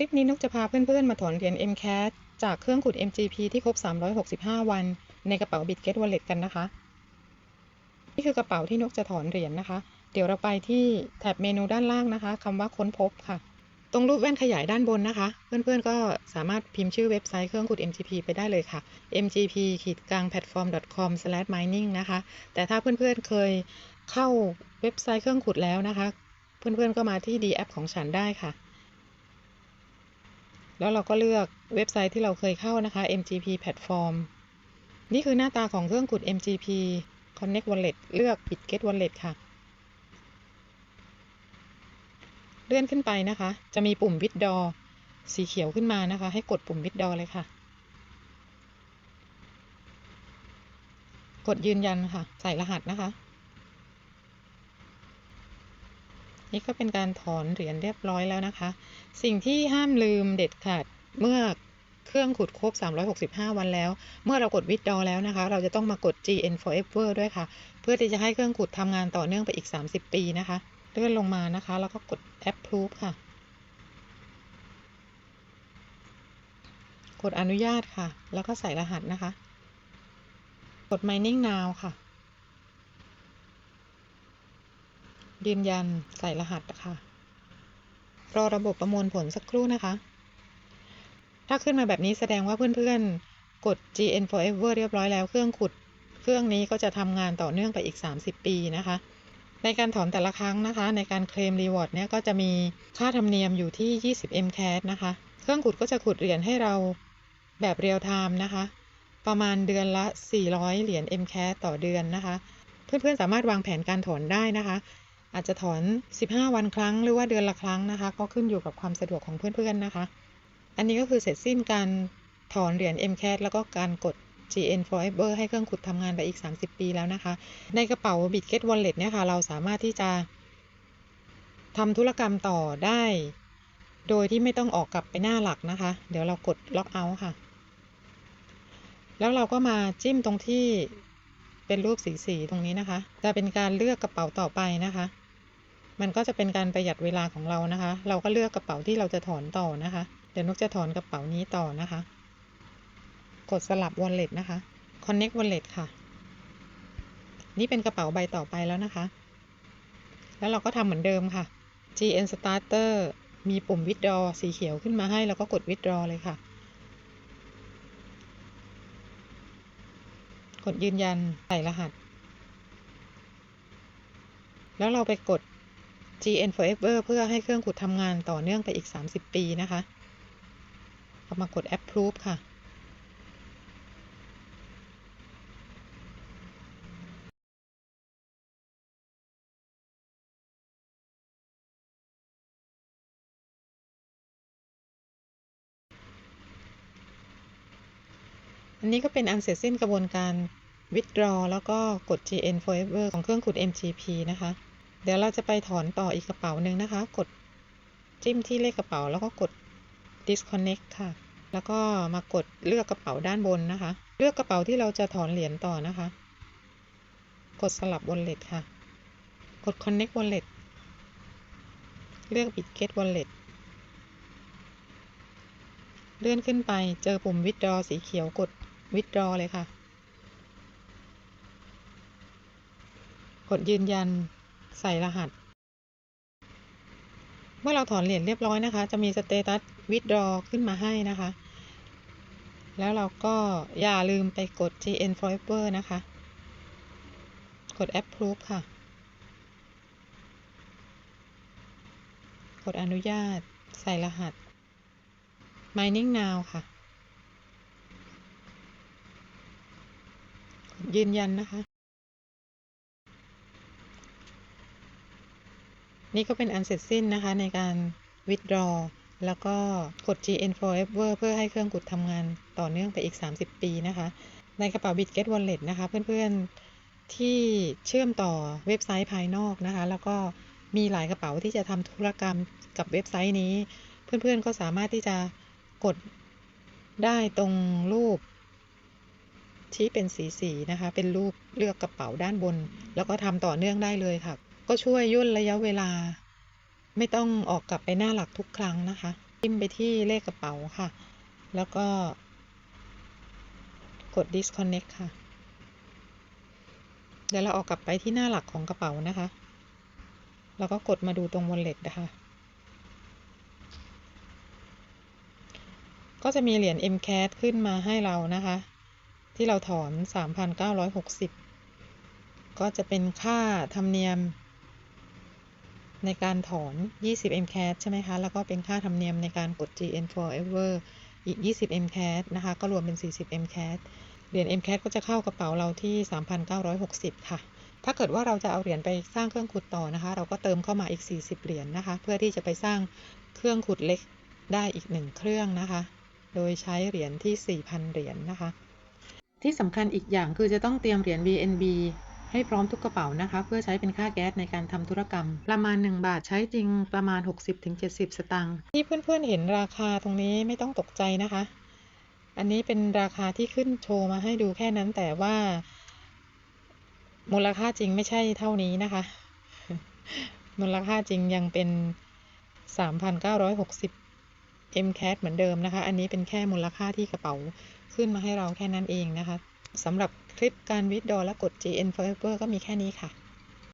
ลิปนี้นกจะพาเพื่อนๆ มาถอนเหรียญ MCAT จากเครื่องขุด MGP ที่ครบ 365 วัน ในกระเป๋า Bitget Wallet กันนะคะ นี่คือกระเป๋าที่นกจะถอนเหรียญนะคะ เดี๋ยวเราไปที่แท็บเมนูด้านล่างนะคะคำว่าค้นพบค่ะ ตรงรูปแว่นขยายด้านบนนะคะ เพื่อนๆ ก็สามารถพิมพ์ชื่อเว็บไซต์เครื่องขุด MGP ไปได้เลยค่ะ mgp ขีดกลาง platform com mining นะคะ แต่ถ้าเพื่อนๆ เคยเข้าเว็บไซต์เครื่องขุดแล้วนะคะ เพื่อนๆ ก็มาที่ D app ของฉันได้ค่ะ แล้วเราก็เลือกเว็บไซต์ที่เราเคยเข้านะคะ MGP Platform นี่คือหน้าตาของเครื่องขุด MGP Connect Wallet เลือก Bitget Wallet ค่ะ เลื่อนขึ้นไปนะคะ จะมีปุ่ม Withdraw สีเขียวขึ้นมานะคะ ให้กดปุ่ม Withdraw เลยค่ะ กดยืนยันค่ะ ใส่รหัสนะคะ นี่ก็เป็นการถอนเหรียญเรียบร้อยแล้วนะคะ สิ่งที่ห้ามลืมเด็ดขาดเมื่อเครื่องขุดครบ 365 วันแล้ว เมื่อเรากด withdraw แล้วนะคะ เราจะต้องมากด GN forever ด้วยค่ะ เพื่อที่จะให้เครื่องขุดทำงานต่อเนื่องไปอีก 30 ปีนะคะ เลื่อนลงมานะคะ แล้วก็กด approve ค่ะ กดอนุญาตค่ะ แล้วก็ใส่รหัสนะคะ กด mining now ค่ะ ยืนยันใส่รหัสค่ะ รอระบบประมวลผลสักครู่นะคะ ถ้าขึ้นมาแบบนี้แสดงว่าเพื่อนๆ กด GN forever เรียบร้อยแล้ว เครื่องขุด เครื่องนี้ก็จะทำงานต่อเนื่องไปอีก 30 ปีนะคะ ในการถอนแต่ละครั้งนะคะ ในการเคลมรีวอร์ดเนี่ยก็จะมีค่าธรรมเนียมอยู่ที่ 20 MCAT นะคะ เครื่องขุดก็จะขุดเหรียญให้เราแบบเรียลไทม์นะคะ ประมาณเดือนละ 400 เหรียญ MCAT ต่อเดือนนะคะ เพื่อนๆ สามารถวางแผนการถอนได้นะคะ อาจจะถอน 15 วันครั้ง หรือว่าเดือนละครั้งนะคะ ก็ขึ้นอยู่กับความสะดวกของเพื่อนๆนะคะ อันนี้ก็คือเสร็จสิ้นการถอนเหรียญ MCAT แล้วก็การกด GN Forever ให้เครื่องขุดทำงานไปอีก 30 ปีแล้วนะคะ ในกระเป๋า Bitget Wallet เนี่ยค่ะ เราสามารถที่จะทำธุรกรรมต่อได้ โดยที่ไม่ต้องออกกลับไปหน้าหลักนะคะ เดี๋ยวเรากด Lock Out ค่ะ แล้วเราก็มาจิ้มตรงที่เป็นรูปสีสีตรงนี้นะคะ จะเป็นการเลือกกระเป๋าต่อไปนะคะ มันก็จะเป็นการประหยัดเวลาของเรานะคะ เราก็เลือกกระเป๋าที่เราจะถอนต่อนะคะ เดี๋ยวนกจะถอนกระเป๋านี้ต่อนะคะ กดสลับ wallet นะคะ connect wallet ค่ะ นี่เป็นกระเป๋าใบต่อไปแล้วนะคะ แล้วเราก็ทำเหมือนเดิมค่ะ GN starter มีปุ่ม withdraw สีเขียวขึ้นมาให้ แล้วก็กด withdraw เลยค่ะ กดยืนยันใส่รหัส แล้วเราไปกด GN Forever เพื่อให้เครื่องขุดทำงานต่อเนื่องไปอีก 30 ปีนะคะเรามากด Approve ค่ะ อันนี้ก็เป็นอันเสร็จสิ้นกระบวนการ withdraw แล้วก็กด GN Forever ของเครื่องขุด MGP นะคะ เดี๋ยวเราจะไปถอนต่ออีกกระเป๋าหนึ่งนะคะ กดจิ้มที่เลขกระเป๋า แล้วก็กด disconnect ค่ะ แล้วก็มากดเลือกกระเป๋าด้านบนนะคะ เลือกกระเป๋าที่เราจะถอนเหรียญต่อนะคะ กดสลับ wallet ค่ะ กด connect wallet เลือก bitget wallet เลื่อนขึ้นไปเจอปุ่ม withdraw สีเขียวกด withdraw เลยค่ะ กดยืนยัน ใส่รหัส เมื่อเราถอนเหรียญเรียบร้อยนะคะ จะมีสเตตัส withdraw ขึ้นมาให้นะคะ แล้วเราก็อย่าลืมไปกด GN Forever นะคะ กด approve ค่ะ กดอนุญาต ใส่รหัส mining now ค่ะ ยืนยันนะคะ นี่ก็เป็นอันเสร็จสิ้นนะคะในการ withdraw แล้วก็กด GN forever เพื่อให้เครื่องกดทำงานต่อเนื่องไปอีก 30 ปีนะคะ ในกระเป๋า Bitget Wallet นะคะ เพื่อนๆที่เชื่อมต่อเว็บไซต์ภายนอกนะคะ แล้วก็มีหลายกระเป๋าที่จะทำธุรกรรมกับเว็บไซต์นี้ เพื่อนๆก็สามารถที่จะกดได้ตรงรูปที่เป็นสีสีนะคะ เป็นรูปเลือกกระเป๋าด้านบน แล้วก็ทำต่อเนื่องได้เลยค่ะ ก็ช่วยย่นระยะเวลา ไม่ต้องออกกลับไปหน้าหลักทุกครั้งนะคะจิ้มไปที่เลขกระเป๋าค่ะ แล้วก็ กด disconnect ค่ะ เดี๋ยวเราออกกลับไปที่หน้าหลักของกระเป๋านะคะ แล้วก็กดมาดูตรง wallet นะคะ ก็จะมีเหรียญ MCAT ขึ้นมาให้เรานะคะ ที่เราถอน 3,960 ก็จะเป็นค่าธรรมเนียม ในการถอน 20 MCAT ใช่ไหมคะ แล้วก็เป็นค่าธรรมเนียมในการกด GN Forever อีก 20 MCAT นะคะ ก็รวมเป็น 40 MCAT เหรียญ MCAT ก็จะเข้ากระเป๋าเราที่ 3,960 ค่ะ ถ้าเกิดว่าเราจะเอาเหรียญไปสร้างเครื่องขุดต่อนะคะ เราก็เติมเข้ามาอีก 40 เหรียญนะคะ เพื่อที่จะไปสร้างเครื่องขุดเล็กได้อีก 1 เครื่องนะคะ โดยใช้เหรียญที่ 4,000 เหรียญนะคะ ที่สำคัญอีกอย่างคือจะต้องเตรียมเหรียญ BNB ให้พร้อมทุกกระเป๋านะคะ เพื่อใช้เป็นค่าแก๊สในการทำธุรกรรม ประมาณ 1 บาทใช้จริงประมาณ 60-70 สตางค์ที่เพื่อนๆเห็นราคาตรงนี้ไม่ต้องตกใจนะคะ อันนี้เป็นราคาที่ขึ้นโชว์มาให้ดูแค่นั้นแต่ว่า มูลค่าจริงไม่ใช่เท่านี้นะคะ มูลค่าจริงยังเป็น 3,960 MCAT เหมือนเดิมนะคะ อันนี้เป็นแค่มูลค่าที่กระเป๋าขึ้นมาให้เราแค่นั้นเองนะคะ สำหรับคลิปการวิดดอและกด GN Forever ก็มีแค่นี้ค่ะ